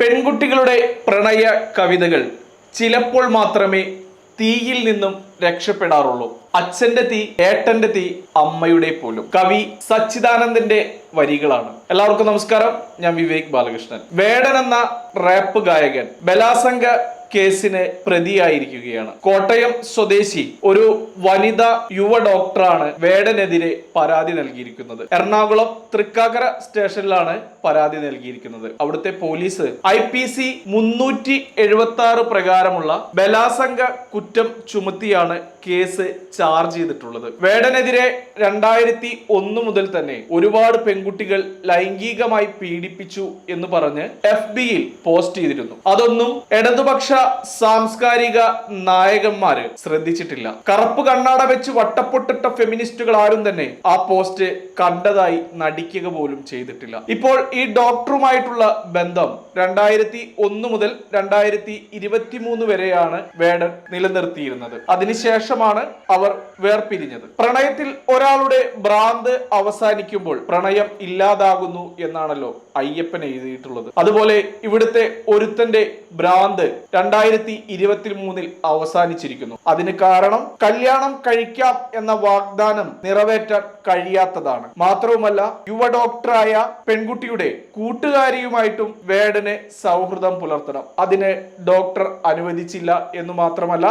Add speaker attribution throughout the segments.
Speaker 1: പെൺകുട്ടികളുടെ പ്രണയ കവിതകൾ ചിലപ്പോൾ മാത്രമേ തീയിൽ നിന്നും രക്ഷപ്പെടാറുള്ളൂ. അച്ഛന്റെ തീ ഏട്ടന്റെ തീ അമ്മയുടെ പോലും. കവി സച്ചിദാനന്ദന്റെ വരികളാണ്. എല്ലാവർക്കും നമസ്കാരം. ഞാൻ വിവേക് ബാലകൃഷ്ണൻ. വേടൻ എന്ന റാപ്പ് ഗായകൻ ബലാസംഗ കേസിന് പ്രതിയായിരിക്കുകയാണ്. കോട്ടയം സ്വദേശി ഒരു വനിത യുവ ഡോക്ടറാണ് വേടനെതിരെ പരാതി നൽകിയിരിക്കുന്നത്. എറണാകുളം തൃക്കാക്കര സ്റ്റേഷനിലാണ് പരാതി നൽകിയിരിക്കുന്നത്. അവിടുത്തെ പോലീസ് ഐ പി സി മുന്നൂറ്റി എഴുപത്തി ആറ് പ്രകാരമുള്ള ബലാസംഗ കുറ്റം ചുമത്തിയാണ് കേസ് ചാർജ് ചെയ്തിട്ടുള്ളത്. വേടനെതിരെ രണ്ടായിരത്തി ഒന്ന് മുതൽ തന്നെ ഒരുപാട് പെൺകുട്ടികൾ ലൈംഗികമായി പീഡിപ്പിച്ചു എന്ന് പറഞ്ഞ് എഫ് ബിയിൽ പോസ്റ്റ് ചെയ്തിരുന്നു. അതൊന്നും ഇടതുപക്ഷ സാംസ്കാരിക നായകന്മാര് ശ്രദ്ധിച്ചിട്ടില്ല. കറുപ്പ് കണ്ണാട വെച്ച് വട്ടപ്പൊട്ടിട്ട ഫെമിനിസ്റ്റുകൾ ആരും തന്നെ ആ പോസ്റ്റ് കണ്ടതായി നടിക്കുക പോലും ചെയ്തിട്ടില്ല. ഇപ്പോൾ ഈ ഡോക്ടറുമായിട്ടുള്ള ബന്ധം രണ്ടായിരത്തി ഒന്ന് മുതൽ രണ്ടായിരത്തി ഇരുപത്തി മൂന്ന് വരെയാണ് വേടൻ നിലനിർത്തിയിരുന്നത്. അതിനുശേഷമാണ് അവർ വേർപിരിഞ്ഞത്. പ്രണയത്തിൽ ഒരാളുടെ ഭ്രാന്ത് അവസാനിക്കുമ്പോൾ പ്രണയം ഇല്ലാതാകുന്നു എന്നാണല്ലോ അയ്യപ്പൻ എഴുതിയിട്ടുള്ളത്. അതുപോലെ ഇവിടുത്തെ ഒരുത്തന്റെ ഭ്രാന്ത് രണ്ടായിരത്തി ഇരുപത്തി മൂന്നിൽ അവസാനിച്ചിരിക്കുന്നു. അതിന് കാരണം കല്യാണം കഴിക്കാം എന്ന വാഗ്ദാനം നിറവേറ്റാൻ കഴിയാത്തതാണ്. മാത്രവുമല്ല യുവ ഡോക്ടറായ പെൺകുട്ടിയുടെ കൂട്ടുകാരിയുമായിട്ടും വേടന് സൗഹൃദം പുലർത്തണം. അതിനെ ഡോക്ടർ അനുവദിച്ചില്ല എന്ന് മാത്രമല്ല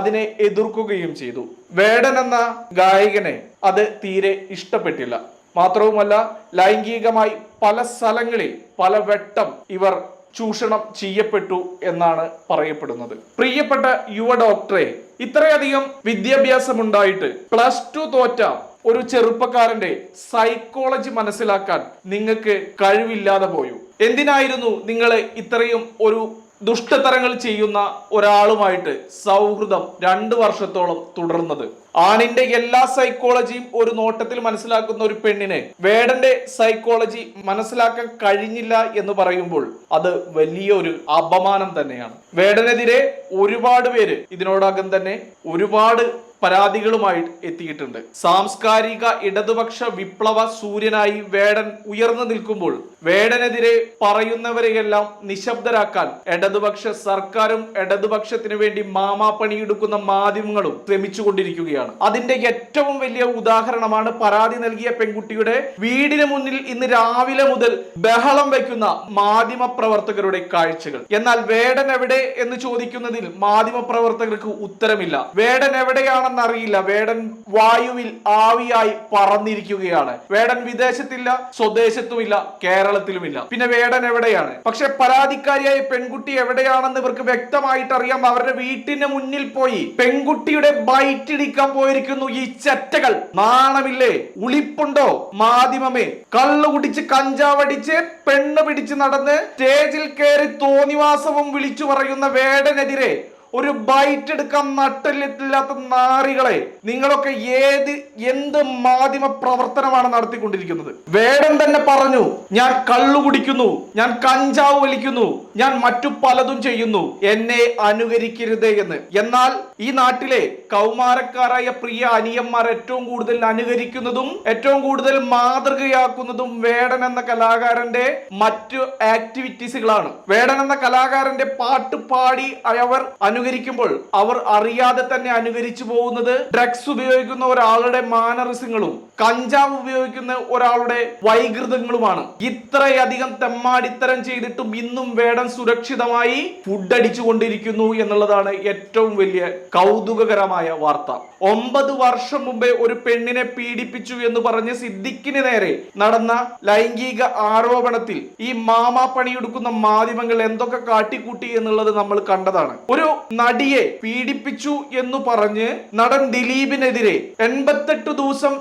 Speaker 1: അതിനെ എതിർക്കുകയും ചെയ്തു. വേടൻ എന്ന ഗായകനെ അത് തീരെ ഇഷ്ടപ്പെട്ടില്ല. മാത്രവുമല്ല ലൈംഗികമായി പല സ്ഥലങ്ങളിൽ പല വെട്ടം ഇവർ ചൂഷണം ചെയ്യപ്പെട്ടു എന്നാണ് പറയപ്പെടുന്നത്. പ്രിയപ്പെട്ട യുവ ഡോക്ടറെ ഇത്രയധികം വിദ്യാഭ്യാസമുണ്ടായിട്ട് പ്ലസ് ടു തോറ്റ ഒരു ചെറുപ്പക്കാരന്റെ സൈക്കോളജി മനസ്സിലാക്കാൻ നിങ്ങൾക്ക് കഴിവില്ലാതെ പോയോ? എന്തിനായിരുന്നു നിങ്ങൾ ഇത്രയും ഒരു ദുഷ്ടതരങ്ങൾ ചെയ്യുന്ന ഒരാളുമായിട്ട് സൗഹൃദം രണ്ടു വർഷത്തോളം തുടർന്നത്. ആണിന്റെ എല്ലാ സൈക്കോളജിയും ഒരു നോട്ടത്തിൽ മനസ്സിലാക്കുന്ന ഒരു പെണ്ണിനെ വേടന്റെ സൈക്കോളജി മനസ്സിലാക്കാൻ കഴിഞ്ഞില്ല എന്ന് പറയുമ്പോൾ അത് വലിയൊരു അപമാനം തന്നെയാണ്. വേടനെതിരെ ഒരുപാട് പേര് ഇതിനോടകം തന്നെ ഒരുപാട് പരാതികളുമായി എത്തിയിട്ടുണ്ട്. സാംസ്കാരിക ഇടതുപക്ഷ വിപ്ലവ സൂര്യനായി വേടൻ ഉയർന്നു നിൽക്കുമ്പോൾ വേടനെതിരെ പറയുന്നവരെയെല്ലാം നിശബ്ദരാക്കാൻ ഇടതുപക്ഷ സർക്കാരും ഇടതുപക്ഷത്തിനു വേണ്ടി മാമാപ്പണിയെടുക്കുന്ന മാധ്യമങ്ങളും ശ്രമിച്ചുകൊണ്ടിരിക്കുകയാണ്. അതിന്റെ ഏറ്റവും വലിയ ഉദാഹരണമാണ് പരാതി നൽകിയ പെൺകുട്ടിയുടെ വീടിന് മുന്നിൽ ഇന്ന് രാവിലെ മുതൽ ബഹളം വയ്ക്കുന്ന മാധ്യമ പ്രവർത്തകരുടെ കാഴ്ചകൾ. എന്നാൽ വേടൻ എവിടെ എന്ന് ചോദിക്കുന്നതിൽ മാധ്യമ പ്രവർത്തകർക്ക് ഉത്തരമില്ല. വേടൻ എവിടെയാണെന്ന് അറിയില്ല വേടൻ വായുവിൽ ആവിയായി പറന്നിരിക്കുകയാണ്. വേടൻ വിദേശത്തില്ല സ്വദേശത്തുമില്ല കേരളത്തിലുമില്ല. പിന്നെ വേടൻ എവിടെയാണ്? പക്ഷെ പരാതിക്കാരിയായ പെൺകുട്ടി എവിടെയാണെന്ന് ഇവർക്ക് വ്യക്തമായിട്ട് അറിയാം അവരുടെ വീട്ടിന് മുന്നിൽ പോയി പെൺകുട്ടിയുടെ ബൈറ്റ് ഇടിക്കാൻ പോയിരിക്കുന്നു ഈ ചെറ്റകൾ. നാണമില്ലേ? ഉളിപ്പുണ്ടോ? മാധ്യമമേ കള്ളു കുടിച്ച് കഞ്ചാവടിച്ച് പെണ്ണ് പിടിച്ച് നടന്ന് സ്റ്റേജിൽ കയറി തോന്നിവാസവും വിളിച്ചു പറയുന്ന വേടനെതിരെ ഒരു ബൈറ്റ് എടുക്കാൻ നട്ടില്ലാത്ത നാറികളെ നിങ്ങളൊക്കെ ഏത് എന്ത് മാധ്യമ പ്രവർത്തനമാണ് നടത്തിക്കൊണ്ടിരിക്കുന്നത്? വേടം തന്നെ പറഞ്ഞു ഞാൻ കള്ളു കുടിക്കുന്നു ഞാൻ കഞ്ചാവ് വലിക്കുന്നു ഞാൻ മറ്റു പലതും ചെയ്യുന്നു എന്നെ അനുകരിക്കരുത് എന്ന്. എന്നാൽ ഈ നാട്ടിലെ കൗമാരക്കാരായ പ്രിയ അനിയന്മാർ ഏറ്റവും കൂടുതൽ അനുകരിക്കുന്നതും ഏറ്റവും കൂടുതൽ മാതൃകയാക്കുന്നതും വേടൻ എന്ന കലാകാരന്റെ മറ്റു ആക്ടിവിറ്റീസുകളാണ് വേടൻ എന്ന കലാകാരന്റെ പാട്ട് പാടി അവർ അനുകരിക്കുമ്പോൾ അവർ അറിയാതെ തന്നെ അനുകരിച്ചു പോകുന്നത് ഡ്രഗ്സ് ഉപയോഗിക്കുന്ന ഒരാളുടെ മാനറിസങ്ങളും കഞ്ചാവ് ഉപയോഗിക്കുന്ന ഒരാളുടെ വൈകൃതങ്ങളുമാണ്. ഇത്രയധികം തെമ്മാടിത്തരം ചെയ്തിട്ടും ഇന്നും വേടൻ സുരക്ഷിതമായി ഫുഡ് അടിച്ചുകൊണ്ടിരിക്കുന്നു എന്നുള്ളതാണ് ഏറ്റവും വലിയ കൗതുകകരമായ വാർത്ത. ഒമ്പത് വർഷം മുമ്പേ ഒരു പെണ്ണിനെ പീഡിപ്പിച്ചു എന്ന് പറഞ്ഞ് സിദ്ദിഖിന് നേരെ നടന്ന ലൈംഗിക ആരോപണത്തിൽ ഈ മാമ പണിയെടുക്കുന്ന മാധ്യമങ്ങൾ എന്തൊക്കെ കാട്ടിക്കൂട്ടി എന്നുള്ളത് നമ്മൾ കണ്ടതാണ്. ഒരു നടിയെ പീഡിപ്പിച്ചു എന്ന് പറഞ്ഞ് നടൻ ദിലീപിനെതിരെ എൺപത്തെട്ട് ദിവസം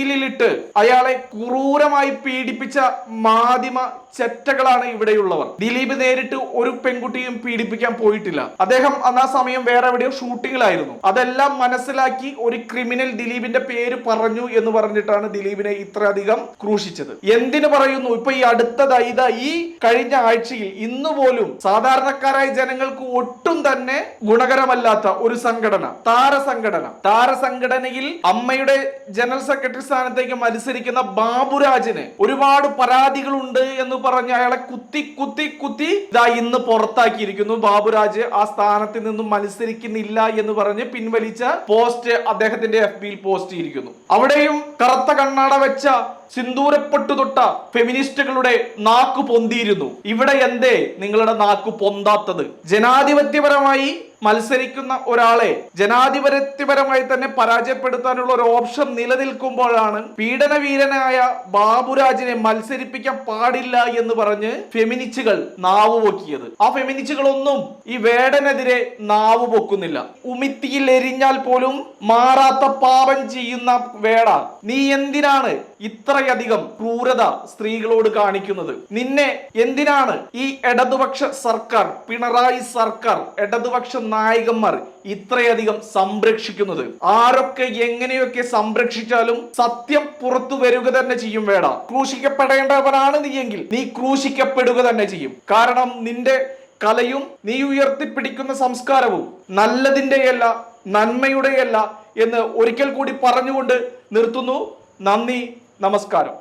Speaker 1: ജയിലിലിട്ട് അയാളെ ക്രൂരമായി പീഡിപ്പിച്ച മാധ്യമ ചെറ്റകളാണ് ഇവിടെയുള്ളവർ. ദിലീപ് നേരിട്ട് ഒരു പെൺകുട്ടിയും പീഡിപ്പിക്കാൻ പോയിട്ടില്ല. അദ്ദേഹം അന്ന് ആ സമയം വേറെ എവിടെയോ ഷൂട്ടിങ്ങിലായിരുന്നു. അതെല്ലാം മനസ്സിലാക്കി ഒരു ക്രിമിനൽ ദിലീപിന്റെ പേര് പറഞ്ഞു എന്ന് പറഞ്ഞിട്ടാണ് ദിലീപിനെ ഇത്രയധികം ക്രൂശിച്ചത്. എന്തിനു പറയുന്നു? ഇപ്പൊ ഈ അടുത്തതായി ഈ കഴിഞ്ഞ ആഴ്ചയിൽ ഇന്ന് പോലും സാധാരണക്കാരായ ജനങ്ങൾക്ക് ഒട്ടും തന്നെ ഗുണകരമല്ലാത്ത ഒരു സംഘടന താരസംഘടന. താരസംഘടനയിൽ അമ്മയുടെ ജനറൽ സെക്രട്ടറി സ്ഥാനത്തേക്ക് മത്സരിക്കുന്ന ബാബുരാജിന് ഒരുപാട് പരാതികളുണ്ട് എന്ന് പറഞ്ഞ് അയാളെ കുത്തി കുത്തി കുത്തി ഇതാ ഇന്ന് പുറത്താക്കിയിരിക്കുന്നു. ബാബുരാജ് ആ സ്ഥാനത്ത് നിന്നും മത്സരിക്കുന്നില്ല എന്ന് പറഞ്ഞ് പിൻവലിച്ച പോസ്റ്റ് അദ്ദേഹത്തിന്റെ എഫ് ബിയിൽ പോസ്റ്റ് ചെയ്തിരിക്കുന്നു. അവിടെയും കറുത്ത കണ്ണാട വെച്ച സിന്ദൂരപ്പെട്ടു തൊട്ട ഫെമിനിസ്റ്റുകളുടെ നാക്ക് പൊന്തിയിരുന്നു. ഇവിടെ എന്തേ നിങ്ങളുടെ നാക്ക് പൊന്താത്തത്? ജനാധിപത്യപരമായി മത്സരിക്കുന്ന ഒരാളെ ജനാധിപത്യപരമായി തന്നെ പരാജയപ്പെടുത്താനുള്ള ഒരു ഓപ്ഷൻ നിലനിൽക്കുമ്പോഴാണ് പീഡനവീരനായ ബാബുരാജിനെ മത്സരിപ്പിക്കാൻ പാടില്ല എന്ന് പറഞ്ഞ് ഫെമിനിച്ചുകൾ നാവ് പൊക്കിയത്. ആ ഫെമിനിസ്റ്റുകളൊന്നും ഈ വേടനെതിരെ നാവ് പൊക്കുന്നില്ല. ഉമിത്തിയിൽ എരിഞ്ഞാൽ പോലും മാറാത്ത പാപം ചെയ്യുന്ന വേട. നീ എന്തിനാണ് ഇത്രയധികം ക്രൂരത സ്ത്രീകളോട് കാണിക്കുന്നത്. നിന്നെ എന്തിനാണ് ഈ ഇടതുപക്ഷ സർക്കാർ പിണറായി സർക്കാർ ഇടതുപക്ഷ നായകന്മാർ ഇത്രയധികം സംരക്ഷിക്കുന്നത്? ആരൊക്കെ എങ്ങനെയൊക്കെ സംരക്ഷിച്ചാലും സത്യം പുറത്തു വരിക തന്നെ ചെയ്യും വേട. ക്രൂശിക്കപ്പെടേണ്ടവനാണ് നീയെങ്കിൽ നീ ക്രൂശിക്കപ്പെടുക തന്നെ ചെയ്യും. കാരണം നിന്റെ കലയും നീ ഉയർത്തിപ്പിടിക്കുന്ന സംസ്കാരവും നല്ലതിന്റെയല്ല നന്മയുടെയല്ല എന്ന് ഒരിക്കൽ കൂടി പറഞ്ഞുകൊണ്ട് നിർത്തുന്നു. നന്ദി. നമസ്കാരം